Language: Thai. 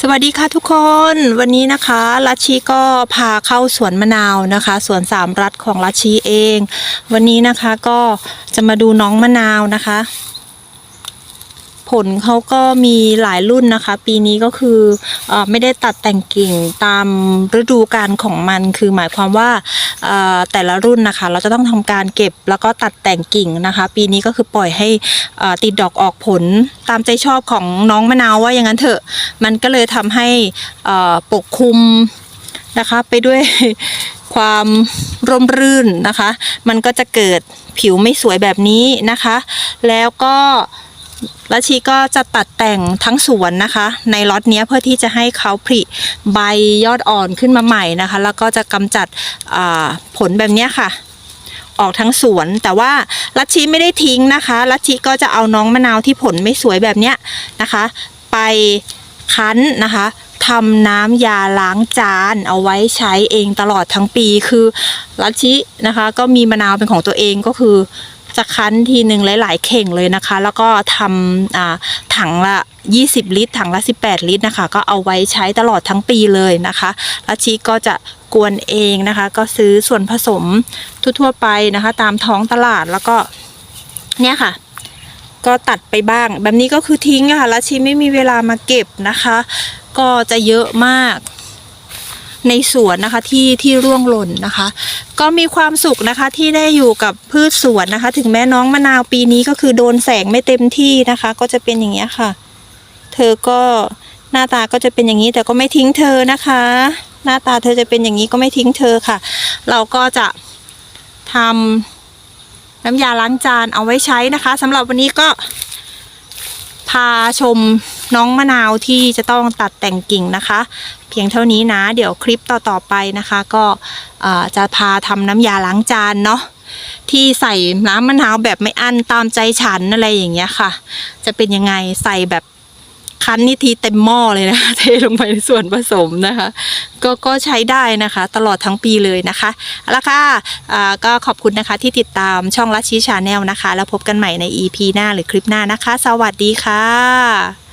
สวัสดีค่ะทุกคนวันนี้นะคะลัชชีก็พาเข้าสวนมะนาวนะคะสวนสามรัฐของลัชชีเอง วันนี้นะคะก็จะมาดูน้องมะนาวนะคะ ผลเขาก็มีหลายรุ่นนะคะ ปีนี้ก็คืออไม่ได้ตัดแต่งกิ่งตามฤดูกาลของมัน คือหมายความว่าแต่ละรุ่นนะคะ เราจะต้องทำการเก็บแล้วก็ตัดแต่งกิ่งนะคะ ปีนี้ก็คือปล่อยให้ติดดอกออกผลตามใจชอบของน้องมะนาวว่าอย่างนั้นเถอะ มันก็เลยทำให้ปกคลุมนะคะไปด้วยความร่มรื่นนะคะ มันก็จะเกิดผิวไม่สวยแบบนี้นะคะ แล้วก็ ลัชชีก็จะตัดแต่งทั้งสวนนะคะ ในล็อตเนี้ยเพื่อที่จะให้เขาผลิใบยอดอ่อนขึ้นมาใหม่นะคะ แล้วก็จะกำจัดผลแบบเนี้ยค่ะ ออกทั้งสวน แต่ว่าลัชชีไม่ได้ทิ้งนะคะลัชชีก็จะเอาน้องมะนาวที่ผลไม่สวยแบบเนี้ยนะคะ ไปคั้นนะคะทำน้ำยาล้างจานเอาไว้ใช้เองตลอดทั้งปีคือลัชชินะคะ ก็มีมะนาวเป็นของตัวเองก็คือ จะคั้นทีหนึ่งหลาย ๆ เข่งเลยนะคะ แล้วก็ทำถังละ 20 ลิตร ถังละ 18 ลิตรนะคะ ก็เอาไว้ใช้ตลอดทั้งปีเลยนะคะลัชีก็จะกวนเองนะคะ ก็ซื้อส่วนผสมทั่ว ๆ ไปนะคะ ตามท้องตลาดแล้วก็เนี่ยค่ะก็ตัดไปบ้าง แบบนี้ก็คือทิ้งะค่ะลัชีไม่มีเวลามาเก็บนะคะ ก็จะเยอะมาก ในสวนนะคะที่ที่ร่วงหล่นนะคะ ก็มีความสุขนะคะที่ได้อยู่กับพืชสวนนะคะ ถึงแม้น้องมะนาวปีนี้ก็คือโดนแสงไม่เต็มที่นะคะ ก็จะเป็นอย่างเงี้ยค่ะ เธอก็หน้าตาก็จะเป็นอย่างนี้แต่ก็ไม่ทิ้งเธอนะคะ หน้าตาเธอจะเป็นอย่างนี้ก็ไม่ทิ้งเธอค่ะ เราก็จะทำน้ำยาล้างจานเอาไว้ใช้นะคะสำหรับวันนี้ก็าชมน้องมะนาวที่จะต้องตัดแต่งกิ่งนะคะ เพียงเท่านี้นะ เดี๋ยวคลิปต่อๆไปนะคะ ก็จะพาทำน้ำยาล้างจานเนาะที่ใส่น้ำมะนาวแบบไม่อั้นตามใจฉันอะไรอย่างเงี้ยค่ะ จะเป็นยังไงใส่แบบ คั้นนี่ทีเต็มหม้อเลยนะคะเทลงไปในส่วนผสมนะคะ ก็ก็ใช้ได้นะคะ ตลอดทั้งปีเลยนะคะเอาละค่ะก็ขอบคุณนะคะที่ติดตามช่องลัชชีชาแนลนะคะ แล้วพบกันใหม่ใน EP หน้าหรือคลิปหน้านะคะ สวัสดีค่ะ